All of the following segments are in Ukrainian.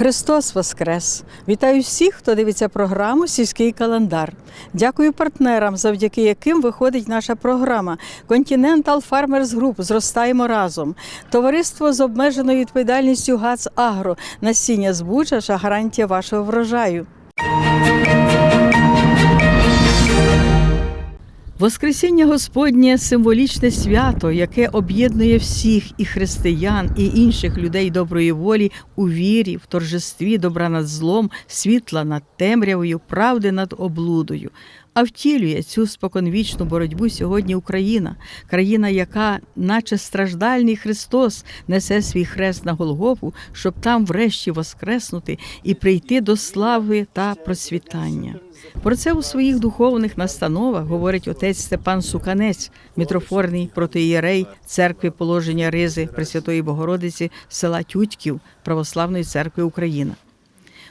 Христос Воскрес! Вітаю всіх, хто дивиться програму Сільський календар. Дякую партнерам, завдяки яким виходить наша програма Continental Farmers Group Зростаємо разом. Товариство з обмеженою відповідальністю ГАЦ Агро. Насіння збуча, гарантія вашого врожаю. Воскресіння Господнє символічне свято, яке об'єднує всіх і християн, і інших людей доброї волі у вірі, в торжестві добра над злом, світла над темрявою, правди над облудою. А втілює цю споконвічну боротьбу сьогодні Україна, країна, яка, наче страждальний Христос, несе свій хрест на Голгофу, щоб там врешті воскреснути і прийти до слави та процвітання. Про це у своїх духовних настановах говорить отець Степан Суканець, мітрофорний протиєрей церкви положення Ризи Пресвятої Богородиці села Тютьків Православної церкви Україна.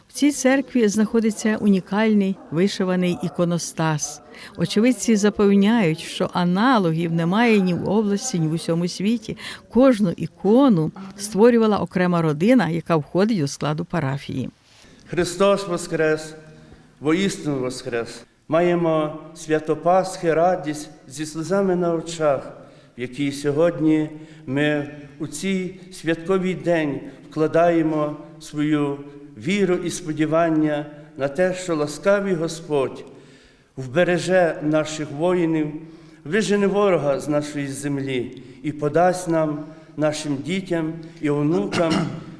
В цій церкві знаходиться унікальний вишиваний іконостас. Очевидці запевняють, що аналогів немає ні в області, ні в усьому світі. Кожну ікону створювала окрема родина, яка входить до складу парафії. Христос Воскрес, воістину Воскрес. Маємо свято Пасхи, радість зі сльозами на очах, в якій сьогодні ми у цей святковий день вкладаємо свою віру і сподівання на те, що ласкавий Господь вбереже наших воїнів, вижене ворога з нашої землі і подасть нам, нашим дітям і онукам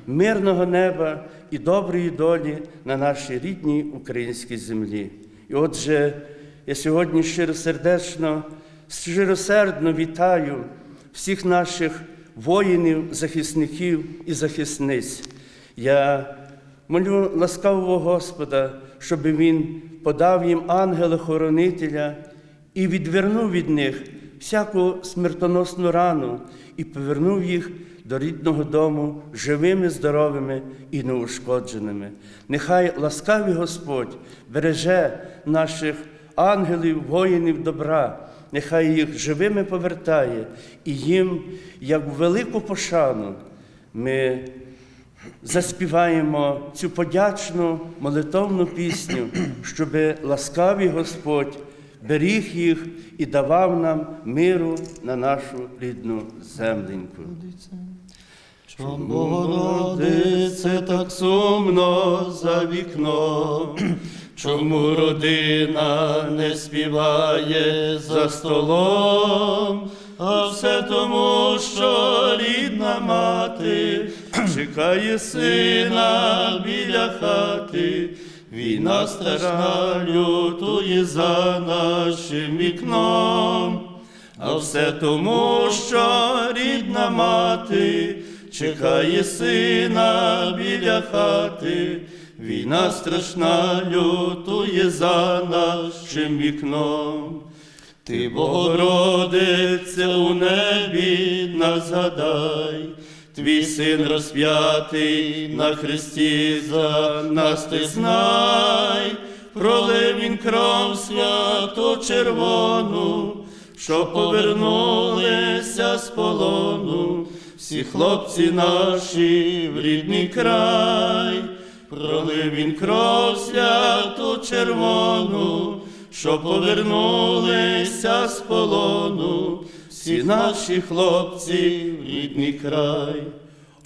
мирного неба і доброї долі на нашій рідній українській землі. І отже, я сьогодні щиросердечно, щиросердно вітаю всіх наших воїнів, захисників і захисниць. Я молю ласкавого Господа, щоб Він подав їм ангела-хоронителя і відвернув від них всяку смертоносну рану і повернув їх до рідного дому живими, здоровими і неушкодженими. Нехай ласкавий Господь береже наших ангелів, воїнів добра, нехай їх живими повертає і їм, як велику пошану, ми заспіваємо цю подячну молитовну пісню, щоб ласкавий Господь беріг їх і давав нам миру на нашу рідну земленьку. Чому родиться так сумно за вікном? Чому родина не співає за столом? А все тому, що рідна мати чекає сина біля хати. Війна страшна лютує за нашим вікном. А все тому, що рідна мати чекає сина біля хати, війна страшна лютує за нашим вікном. Ти, Богородице, у небі нас згадай, твій син розп'ятий на хресті за нас ти знай, пролив він кров святу червону, що повернулися з полону, всі хлопці наші в рідний край, пролив він кров святу червону, що повернулися з полону, всі наші хлопці в рідний край.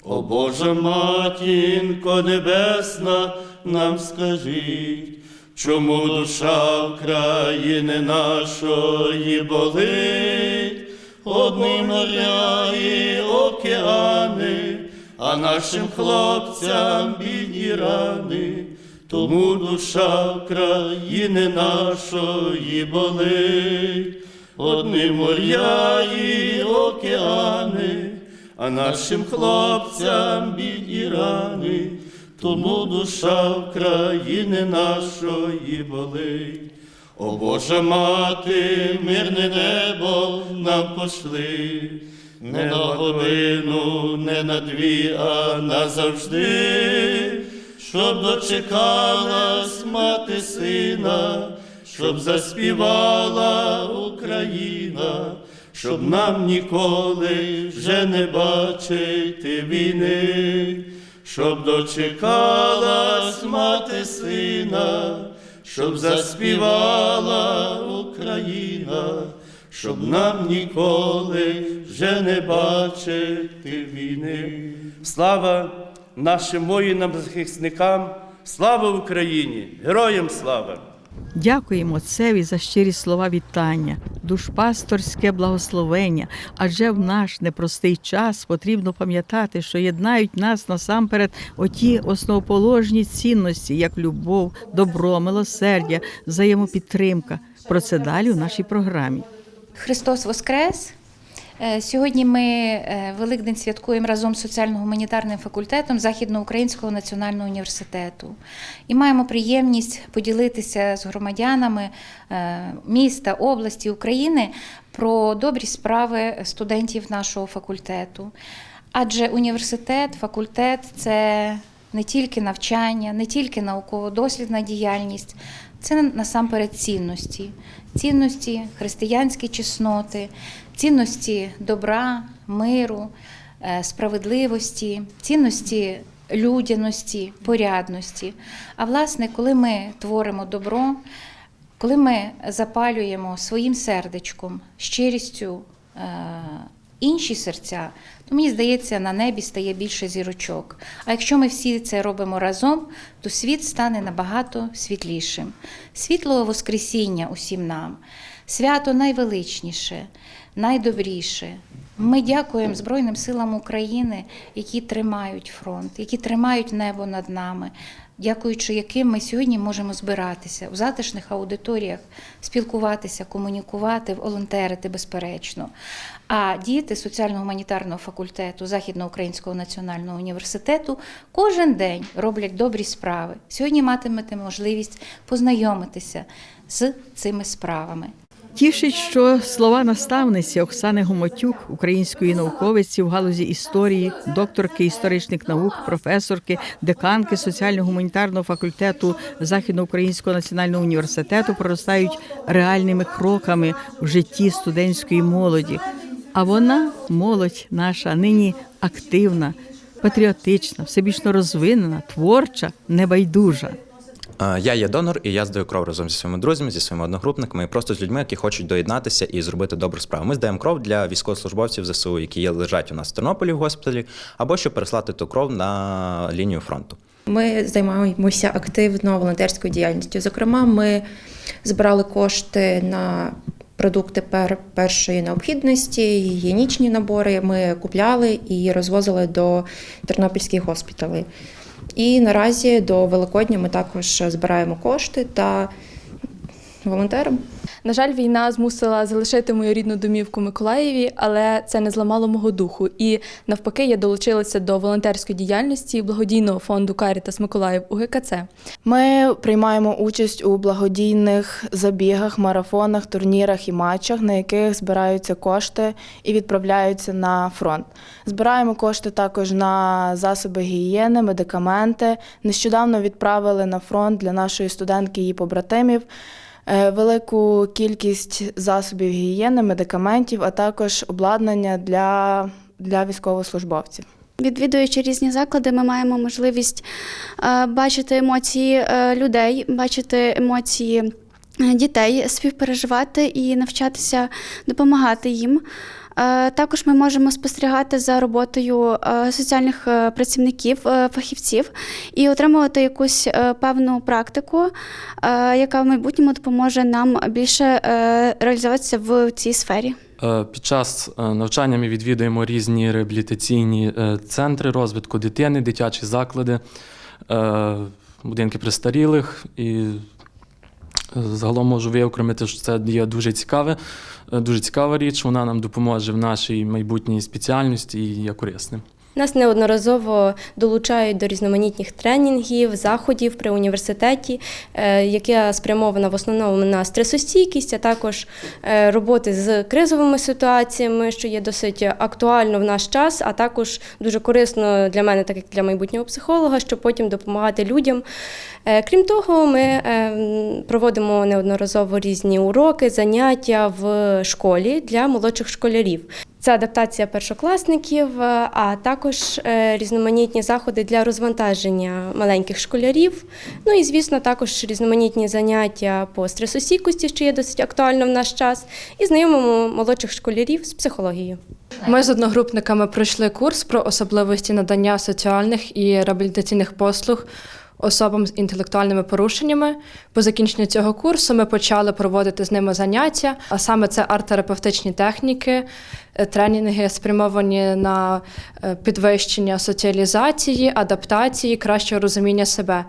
О Божа матінко небесна, нам скажіть, чому душа країни нашої болить, одні моря і океани, а нашим хлопцям бідні рани, тому душа країни нашої болить, одні моря і океани а нашим хлопцям бідні рани, тому душа України нашої болить. О Божа мати, мирне небо нам пошли, не на годину, не на дві, а назавжди, щоб дочекалась мати сина, щоб заспівала Україна, щоб нам ніколи вже не бачити війни, щоб дочекалась мати сина, щоб заспівала Україна, щоб нам ніколи вже не бачити війни. Слава нашим воїнам-захисникам, слава Україні! Героям слава! Дякуємо Отцеві за щирі слова вітання, душпасторське благословення. Адже в наш непростий час потрібно пам'ятати, що єднають нас насамперед оті основоположні цінності, як любов, добро, милосердя, взаємопідтримка. Про це далі у нашій програмі. Христос Воскрес! Е, Сьогодні ми е, Великдень святкуємо разом з соціально-гуманітарним факультетом Західноукраїнського національного університету і маємо приємність поділитися з громадянами е, міста, області України про добрі справи студентів нашого факультету. Адже університет, факультет це не тільки навчання, не тільки науково-дослідна діяльність, це насамперед цінності, цінності, християнські чесноти, цінності добра, миру, е, справедливості, цінності людяності, порядності. А власне, коли ми творимо добро, коли ми запалюємо своїм сердечком, щирістю е, інші серця, то мені здається, на небі стає більше зірочок. А якщо ми всі це робимо разом, то світ стане набагато світлішим. Світлого Воскресіння усім нам, свято найвеличніше, найдобріше. Ми дякуємо Збройним силам України, які тримають фронт, які тримають небо над нами, дякуючи яким ми сьогодні можемо збиратися в затишних аудиторіях, спілкуватися, комунікувати, волонтерити безперечно. А діти соціально-гуманітарного факультету Західноукраїнського національного університету кожен день роблять добрі справи. Сьогодні матимете можливість познайомитися з цими справами. Тішить, що слова наставниці Оксани Гомотюк, української науковиці в галузі історії, докторки історичних наук, професорки, деканки соціально-гуманітарного факультету Західноукраїнського національного університету проростають реальними кроками в житті студентської молоді. А вона, молодь наша, нині активна, патріотична, всебічно розвинена, творча, небайдужа. Я є донор, і я здаю кров разом зі своїми друзями, зі своїми одногрупниками, і просто з людьми, які хочуть доєднатися і зробити добру справу. Ми здаємо кров для військовослужбовців ЗСУ, які лежать у нас в Тернополі в госпіталі, або щоб переслати ту кров на лінію фронту. Ми займаємося активно волонтерською діяльністю. Зокрема, ми збирали кошти на продукти пер- першої необхідності, гігієнічні набори. Ми купляли і розвозили до тернопільських госпіталей. І наразі до Великодня ми також збираємо кошти та волонтерам. На жаль, війна змусила залишити мою рідну домівку Миколаєві, але це не зламало мого духу. І навпаки, я долучилася до волонтерської діяльності благодійного фонду Карітас Миколаїв у ГКЦ. Ми приймаємо участь у благодійних забігах, марафонах, турнірах і матчах, на яких збираються кошти і відправляються на фронт. Збираємо кошти також на засоби гігієни, медикаменти. Нещодавно відправили на фронт для нашої студентки її побратимів. Е, Велику кількість засобів гігієни, медикаментів, а також обладнання для, для військовослужбовців. Відвідуючи різні заклади, ми маємо можливість е, бачити емоції е, людей, бачити емоції дітей, співпереживати і навчатися допомагати їм. Е, Також ми можемо спостерігати за роботою е, соціальних е, працівників, фахівців і отримувати якусь певну практику, яка в майбутньому допоможе нам більше реалізуватися в цій сфері. Під час навчання ми відвідуємо різні реабілітаційні центри розвитку дитини, дитячі заклади, будинки престарілих. І загалом можу виокремити, що це є дуже цікаве, е, дуже цікава річ. Вона нам допоможе в нашій майбутній спеціальності і є корисним. Нас неодноразово долучають до різноманітних тренінгів, заходів при університеті, е, яке спрямовано в основному на стресостійкість, а також е, роботи з кризовими ситуаціями, що є досить актуально в наш час, а також дуже корисно для мене, так як для майбутнього психолога, щоб потім допомагати людям. Е, Крім того, ми е, проводимо неодноразово різні уроки, заняття в школі для молодших школярів. Це адаптація першокласників, е, а також різноманітні заходи для розвантаження маленьких школярів. Ну і, звісно, також різноманітні заняття по стресостійкості, що є досить актуально в наш час, і знайомимо молодших школярів з психологією. Ми з одногрупниками пройшли курс про особливості надання соціальних і реабілітаційних послуг особам з інтелектуальними порушеннями. По закінченню цього курсу ми почали проводити з ними заняття, а саме це арт-терапевтичні техніки, е, тренінги спрямовані на е, підвищення соціалізації, адаптації, кращого розуміння себе.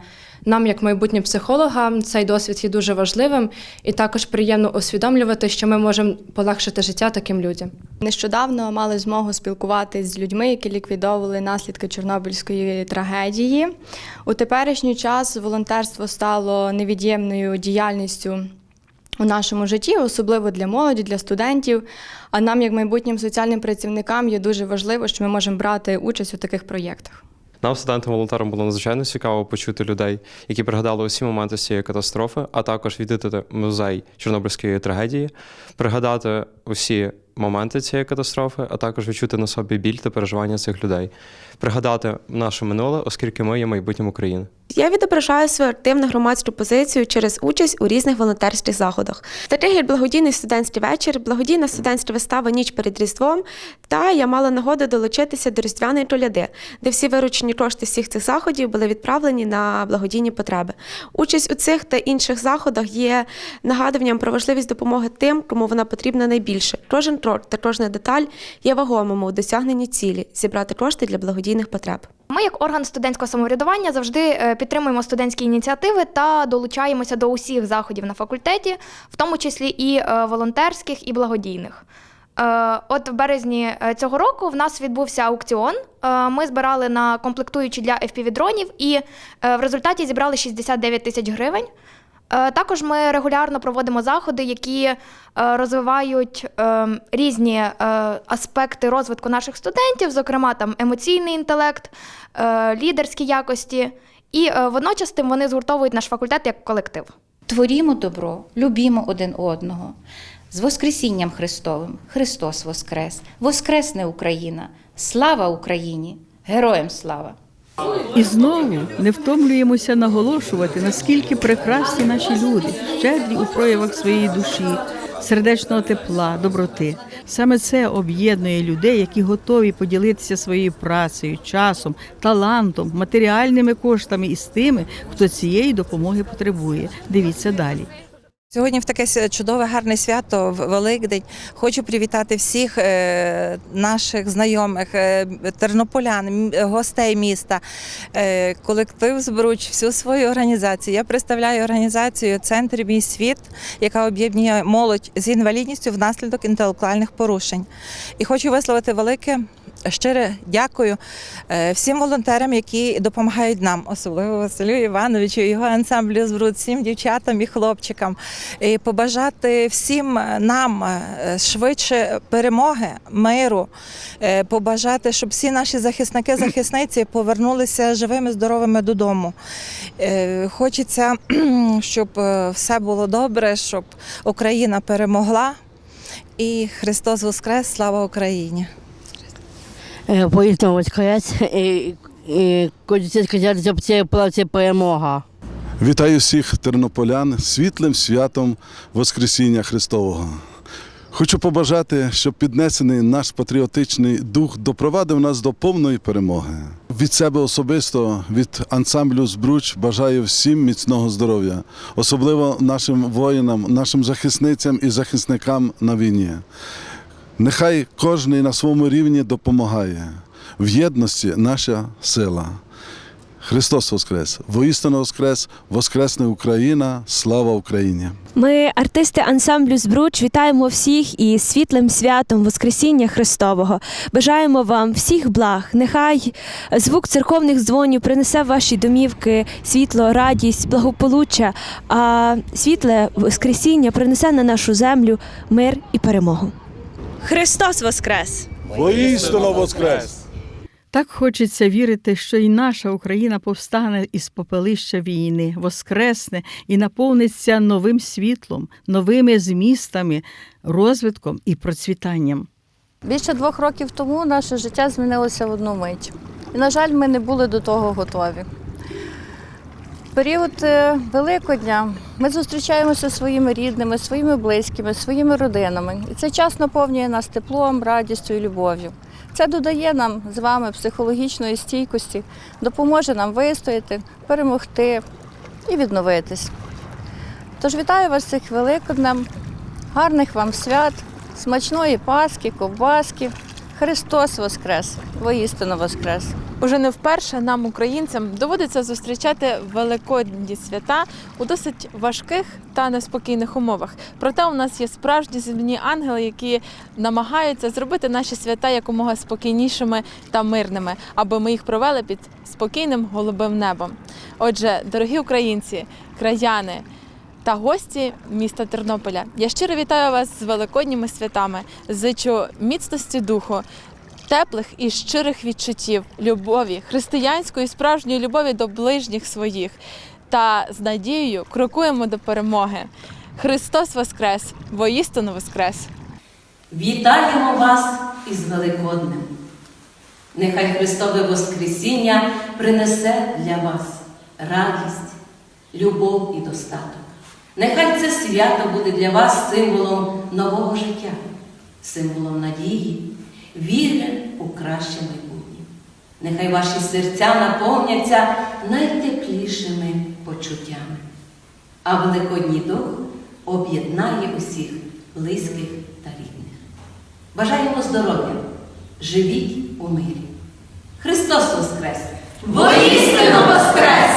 Нам, як майбутнім психологам, цей досвід є дуже важливим і також приємно усвідомлювати, що ми можемо полегшити життя таким людям. Нещодавно мали змогу спілкуватись з людьми, які ліквідовували наслідки Чорнобильської трагедії. У теперішній час волонтерство стало невід'ємною діяльністю у нашому житті, особливо для молоді, для студентів. А нам, як майбутнім соціальним працівникам, є дуже важливо, що ми можемо брати участь у таких проєктах. Нам, студентам-волонтерам, було надзвичайно цікаво почути людей, які пригадали усі моменти цієї катастрофи, а також відвідати музей Чорнобильської трагедії, пригадати усі моменти цієї катастрофи, а також відчути на собі біль та переживання цих людей, пригадати наше минуле, оскільки ми є майбутнім України. Я відображаю свою активну громадську позицію через участь у різних волонтерських заходах. Як благодійний студентський вечір, благодійна студентська вистава Ніч перед Різдвом. Та я мала нагоду долучитися до різдвяної коляди, де всі виручені кошти всіх цих заходів були відправлені на благодійні потреби. Участь у цих та інших заходах є нагадуванням про важливість допомоги тим, кому вона потрібна найбільше. Кожен та кожна деталь є вагомим у досягненні цілі зібрати кошти для благодійних потреб. Ми, як орган студентського самоврядування, завжди е, підтримуємо студентські ініціативи та долучаємося до усіх заходів на факультеті, в тому числі і е, волонтерських, і благодійних. Е, От в березні цього року в нас відбувся аукціон. Ми збирали на комплектуючі для FPV-дронів і в результаті зібрали 69 тисяч гривень. Е, Також ми регулярно проводимо заходи, які е, розвивають е, різні е, аспекти розвитку наших студентів, зокрема там емоційний інтелект, лідерські якості. І водночас тим вони згуртовують наш факультет як колектив. Творімо добро, любімо один одного. З Воскресінням Христовим Христос Воскрес! Воскресне Україна! Слава Україні! Героям слава! І знову не втомлюємося наголошувати, наскільки прекрасні наші люди, щедрі у проявах своєї душі, сердечного тепла, доброти. Саме це об'єднує людей, які готові поділитися своєю працею, часом, талантом, матеріальними коштами із тими, хто цієї допомоги потребує. Дивіться далі. Сьогодні в таке чудове гарне свято Великдень. Хочу привітати всіх е, наших знайомих, е, тернополян, гостей міста, е, колектив Збруч, всю свою організацію. Я представляю організацію Центр Мій світ, яка об'єднує молодь з інвалідністю внаслідок інтелектуальних порушень. І хочу висловити велике. Щире дякую е, всім волонтерам, які допомагають нам, особливо Василю Івановичу, його ансамблю «Збруд», всім дівчатам і хлопчикам. І побажати всім нам е, швидше перемоги, миру, е, побажати, щоб всі наші захисники, захисниці повернулися живими, здоровими додому. Хочеться, щоб все було добре, щоб Україна перемогла. І Христос Воскрес! Слава Україні! Поїздом воскрес і, і хочеться сказати, щоб була це перемога. Вітаю всіх тернополян світлим святом Воскресіння Христового. Хочу побажати, щоб піднесений наш патріотичний дух допровадив нас до повної перемоги. Від себе особисто, від ансамблю Збруч бажаю всім міцного здоров'я, особливо нашим воїнам, нашим захисницям і захисникам на війні. Нехай кожен на своєму рівні допомагає. В єдності наша сила. Христос Воскрес! Воістину Воскрес! Воскресне Україна! Слава Україні! Ми, артисти ансамблю Збруч, вітаємо всіх із світлим святом Воскресіння Христового. Бажаємо вам всіх благ. Нехай звук церковних дзвонів принесе в ваші домівки світло, радість, благополуччя, а світле Воскресіння принесе на нашу землю мир і перемогу. Христос Воскрес! Воістину Воскрес! Так хочеться вірити, що і наша Україна повстане із попелища війни, воскресне і наповниться новим світлом, новими змістами, розвитком і процвітанням. Більше двох років тому наше життя змінилося в одну мить. І, на жаль, ми не були до того готові. Період е, Великодня ми зустрічаємося своїми рідними, своїми близькими, своїми родинами. І цей час наповнює нас теплом, радістю і любов'ю. Це додає нам з вами психологічної стійкості, допоможе нам вистояти, перемогти і відновитись. Тож вітаю вас цих Великоднем, гарних вам свят, смачної Пасхи, ковбаски. Христос Воскрес! Воістину Воскрес! Уже не вперше нам, українцям, доводиться зустрічати великодні свята у досить важких та неспокійних умовах. Проте у нас є справжні земні ангели, які намагаються зробити наші свята якомога спокійнішими та мирними, аби ми їх провели під спокійним голубим небом. Отже, дорогі українці, краяни. Та гості міста Тернополя. Я щиро вітаю вас з великодніми святами. Зичу міцності духу, теплих і щирих відчуттів, любові, християнської справжньої любові до ближніх своїх. Та з надією крокуємо до перемоги. Христос Воскрес! Воістину Воскрес! Вітаємо вас із Великоднем. Нехай Христове Воскресіння принесе для вас радість, любов і достаток. Нехай це свято буде для вас символом нового життя, символом надії, віри у краще майбутнє. Нехай ваші серця наповняться найтеплішими почуттями, а Великодній дух об'єднає усіх близьких та рідних. Бажаємо здоров'я, живіть у мирі. Христос Воскрес! Воістину Воскрес!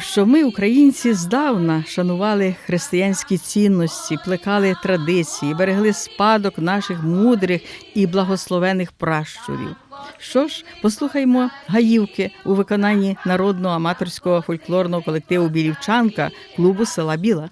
Що ми, українці, здавна шанували християнські цінності, плекали традиції, берегли спадок наших мудрих і благословених пращурів. Що ж, послухаймо гаївки у виконанні народного аматорського фольклорного колективу Білівчанка клубу села Біла.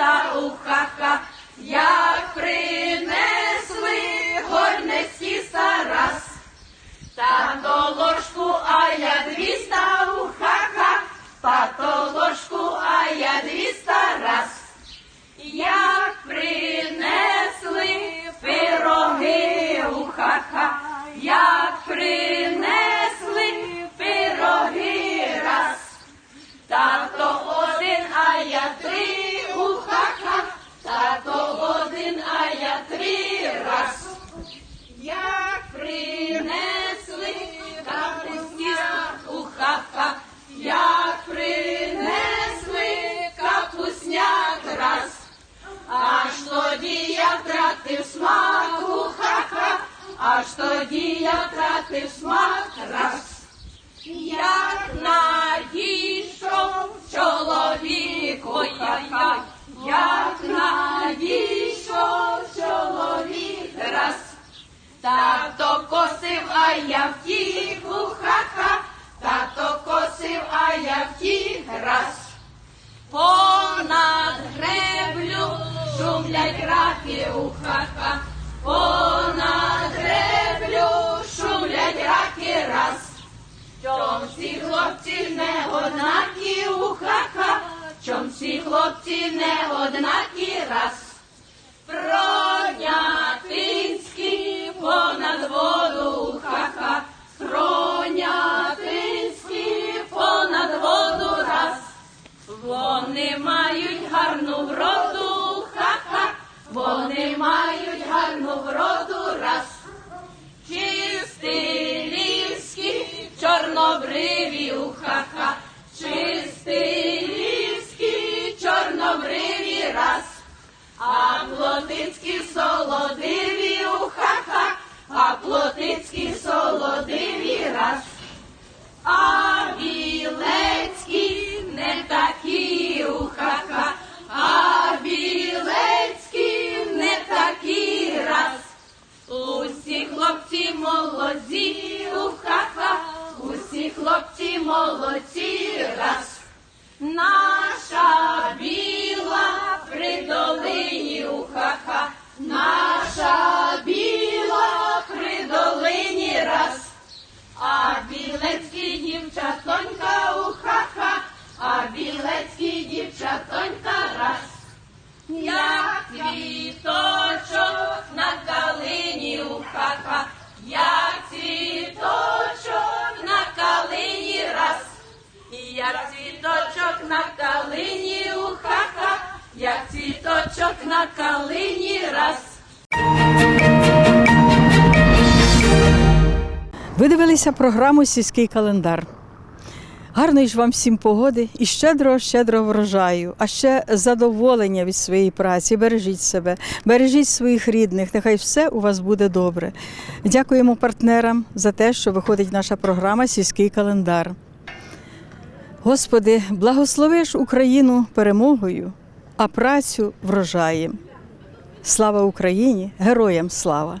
Горне тіста у хаха, як принесли горне тіста раз. Тато ложку, а я двіста у хаха, тато ложку, а я двіста раз. Як принесли пироги у хаха, як принесли пироги раз. Тато один, а я три тато один, а я три раз. Як принесли капустяк у хаха, як принесли капусняк раз. Аж тоді я втратив смак у хаха, аж тоді я втратив смак косив, а я втік у хаха, тато косив, а я втік раз. Понад греблю шумлять раки у хаха, понад греблю шумлять раки раз. Чом всі хлопці не однакі у хаха, чом всі хлопці не однакі раз. Пронятинський понад воду хаха, Пронятинський понад воду раз. Вони мають гарну вроду, ха-ха, вони мають а плотицькі солодиві раз. А білецькі не такі у хаха, а білецькі не такі раз. Усі хлопці молодці у хаха, усі хлопці молодці раз. Наша біла дівчатонька у хаха, а білецькі дівчатонька раз. Як цвіточок на калині у хаха, як цвіточок на калині раз. Як цвіточок на калині у хаха, як цвіточок на калині раз. Ви дивилися програму Сільський календар. Гарної ж вам всім погоди і щедрого, щедрого врожаю, а ще задоволення від своєї праці. Бережіть себе, бережіть своїх рідних. Нехай все у вас буде добре. Дякуємо партнерам за те, що виходить наша програма Сільський календар. Господи, благословиш Україну перемогою, а працю врожаєм. Слава Україні! Героям слава!